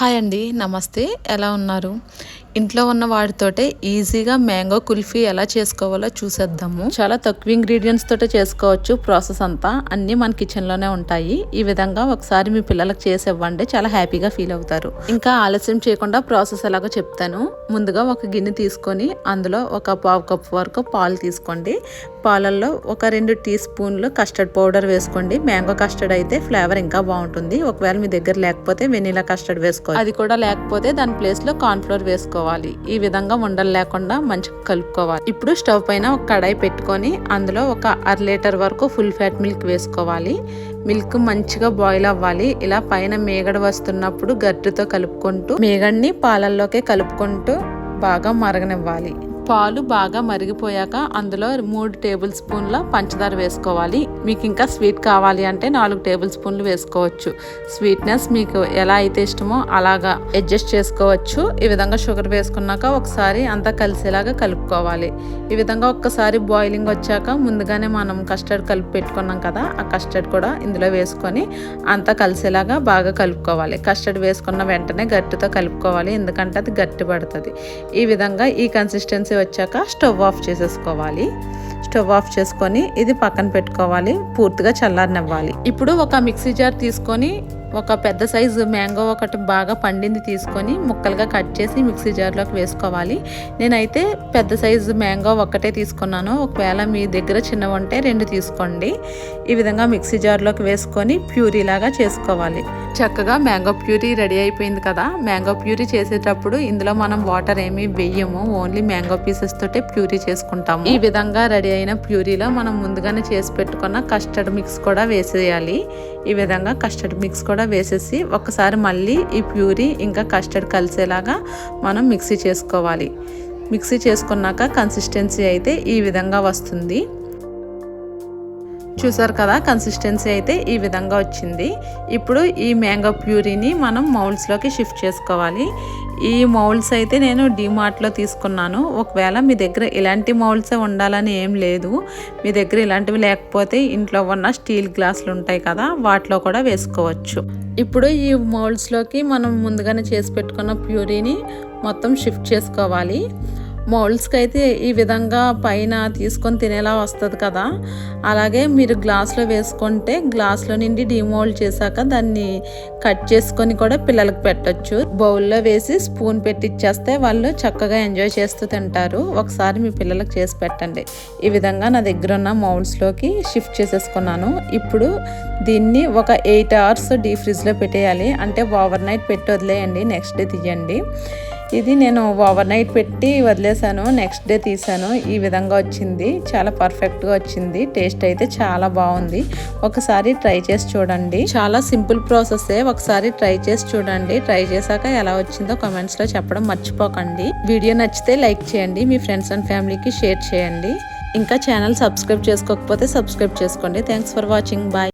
Hi అండి నమస్తే. ఎలా ఉన్నారు? ఇంట్లో ఉన్న వాటితోటే ఈజీగా మ్యాంగో కుల్ఫీ ఎలా చేసుకోవాలో చూసేద్దాము. చాలా తక్కువ ఇంగ్రీడియంట్స్ తోటే చేసుకోవచ్చు ప్రాసెస్ అంతా. అన్నీ మన కిచెన్లోనే ఉంటాయి. ఈ విధంగా ఒకసారి మీ పిల్లలకు చేసి ఇవ్వండి చాలా హ్యాపీగా ఫీల్ అవుతారు. ఇంకా ఆలస్యం చేయకుండా ప్రాసెస్ ఎలాగో చెప్తాను. ముందుగా ఒక గిన్నె తీసుకొని అందులో ఒక పావు కప్ వరకు పాలు తీసుకోండి. పాలల్లో ఒక రెండు టీ స్పూన్లు కస్టర్డ్ పౌడర్ వేసుకోండి. మ్యాంగో కస్టర్డ్ అయితే ఫ్లేవర్ ఇంకా బాగుంటుంది. ఒకవేళ మీ దగ్గర లేకపోతే వెనీలా కస్టర్డ్ వేసుకోవాలి. అది కూడా లేకపోతే దాని ప్లేస్లో కార్న్ఫ్లోర్ వేసుకోవాలి. ఈ విధంగా ఉండలు లేకుండా మంచిగా కలుపుకోవాలి. ఇప్పుడు స్టవ్ పైన ఒక కడాయి పెట్టుకొని అందులో ఒక అర లీటర్ వరకు ఫుల్ ఫ్యాట్ మిల్క్ వేసుకోవాలి. మిల్క్ మంచిగా బాయిల్ అవ్వాలి. ఇలా పైన మేగడ వస్తున్నప్పుడు గట్టితో కలుపుకుంటూ మేగడిని పాలల్లోకే కలుపుకుంటూ బాగా మరగనివ్వాలి. పాలు బాగా మరిగిపోయాక అందులో మూడు టేబుల్ స్పూన్ల పంచదార వేసుకోవాలి. మీకు ఇంకా స్వీట్ కావాలి అంటే నాలుగు టేబుల్ స్పూన్లు వేసుకోవచ్చు. స్వీట్నెస్ మీకు ఎలా అయితే ఇష్టమో అలాగా అడ్జస్ట్ చేసుకోవచ్చు. ఈ విధంగా షుగర్ వేసుకున్నాక ఒకసారి అంతా కలిసేలాగా కలుపుకోవాలి. ఈ విధంగా ఒక్కసారి బాయిలింగ్ వచ్చాక ముందుగానే మనం కస్టర్డ్ కలిపి పెట్టుకున్నాం కదా ఆ కస్టర్డ్ కూడా ఇందులో వేసుకొని అంతా కలిసేలాగా బాగా కలుపుకోవాలి. కస్టర్డ్ వేసుకున్న వెంటనే గట్టితో కలుపుకోవాలి ఎందుకంటే అది గట్టి పడుతుంది. ఈ విధంగా ఈ కన్సిస్టెన్సీ వచ్చాక స్టవ్ ఆఫ్ చేసేసుకోవాలి. స్టవ్ ఆఫ్ చేసుకొని ఇది పక్కన పెట్టుకోవాలి. పూర్తిగా చల్లారనివ్వాలి. ఇప్పుడు ఒక మిక్సీ జార్ తీసుకొని ఒక పెద్ద సైజు మ్యాంగో ఒకటి బాగా పండింది తీసుకొని ముక్కలుగా కట్ చేసి మిక్సీ జార్లోకి వేసుకోవాలి. నేనైతే పెద్ద సైజు మ్యాంగో ఒక్కటే తీసుకున్నాను. ఒకవేళ మీ దగ్గర చిన్న ఉంటే రెండు తీసుకోండి. ఈ విధంగా మిక్సీ జార్లోకి వేసుకొని ప్యూరీ లాగా చేసుకోవాలి. చక్కగా మ్యాంగో ప్యూరీ రెడీ అయిపోయింది కదా. మ్యాంగో ప్యూరీ చేసేటప్పుడు ఇందులో మనం వాటర్ ఏమీ వేయము. ఓన్లీ మ్యాంగో పీసెస్ తోటే ప్యూరీ చేసుకుంటాము. ఈ విధంగా రెడీ అయిన ప్యూరీలో మనం ముందుగానే చేసి పెట్టుకున్న కస్టర్డ్ మిక్స్ కూడా వేసేయాలి. ఈ విధంగా కస్టర్డ్ మిక్స్ కూడా వేసేసి ఒకసారి మళ్ళీ ఈ ప్యూరీ ఇంకా కస్టర్డ్ కలిసేలాగా మనం మిక్సీ చేసుకోవాలి. మిక్సీ చేసుకున్నాక కన్సిస్టెన్సీ అయితే ఈ విధంగా వస్తుంది. చూసారు కదా కన్సిస్టెన్సీ అయితే ఈ విధంగా వచ్చింది. ఇప్పుడు ఈ మ్యాంగో ప్యూరీని మనం మౌల్స్లోకి షిఫ్ట్ చేసుకోవాలి. ఈ మౌల్స్ అయితే నేను డిమార్ట్లో తీసుకున్నాను. ఒకవేళ మీ దగ్గర ఇలాంటి మౌల్సే ఉండాలని ఏం లేదు. మీ దగ్గర ఇలాంటివి లేకపోతే ఇంట్లో ఉన్న స్టీల్ గ్లాసులు ఉంటాయి కదా వాటిలో కూడా వేసుకోవచ్చు. ఇప్పుడు ఈ మౌల్స్లోకి మనం ముందుగానే చేసి పెట్టుకున్న ప్యూరీని మొత్తం షిఫ్ట్ చేసుకోవాలి. మౌల్డ్స్కి అయితే ఈ విధంగా పైన తీసుకొని తినేలా వస్తుంది కదా. అలాగే మీరు గ్లాస్లో వేసుకుంటే గ్లాస్లో నుండి డిమోల్డ్ చేశాక దాన్ని కట్ చేసుకొని కూడా పిల్లలకు పెట్టచ్చు. బౌల్లో వేసి స్పూన్ పెట్టిచ్చేస్తే వాళ్ళు చక్కగా ఎంజాయ్ చేస్తూ తింటారు. ఒకసారి మీ పిల్లలకు చేసి పెట్టండి. ఈ విధంగా నా దగ్గర ఉన్న మౌల్డ్స్లోకి షిఫ్ట్ చేసేసుకున్నాను. ఇప్పుడు దీన్ని ఒక ఎయిట్ అవర్స్ డీ ఫ్రిడ్జ్లో పెట్టేయాలి. అంటే ఓవర్ నైట్ పెట్టి వదిలేయండి నెక్స్ట్ డే తీయండి. ఇది నేను ఓవర్ నైట్ పెట్టి వదిలేసాను నెక్స్ట్ డే తీసాను ఈ విధంగా వచ్చింది. చాలా పర్ఫెక్ట్గా వచ్చింది. టేస్ట్ అయితే చాలా బాగుంది. ఒకసారి ట్రై చేసి చూడండి. చాలా సింపుల్ ప్రాసెస్ ఒకసారి ట్రై చేసి చూడండి. ట్రై చేశాక ఎలా వచ్చిందో కమెంట్స్లో చెప్పడం మర్చిపోకండి. వీడియో నచ్చితే లైక్ చేయండి. మీ ఫ్రెండ్స్ అండ్ ఫ్యామిలీకి షేర్ చేయండి. ఇంకా ఛానల్ సబ్స్క్రైబ్ చేసుకోకపోతే సబ్స్క్రైబ్ చేసుకోండి. Thanks for watching bye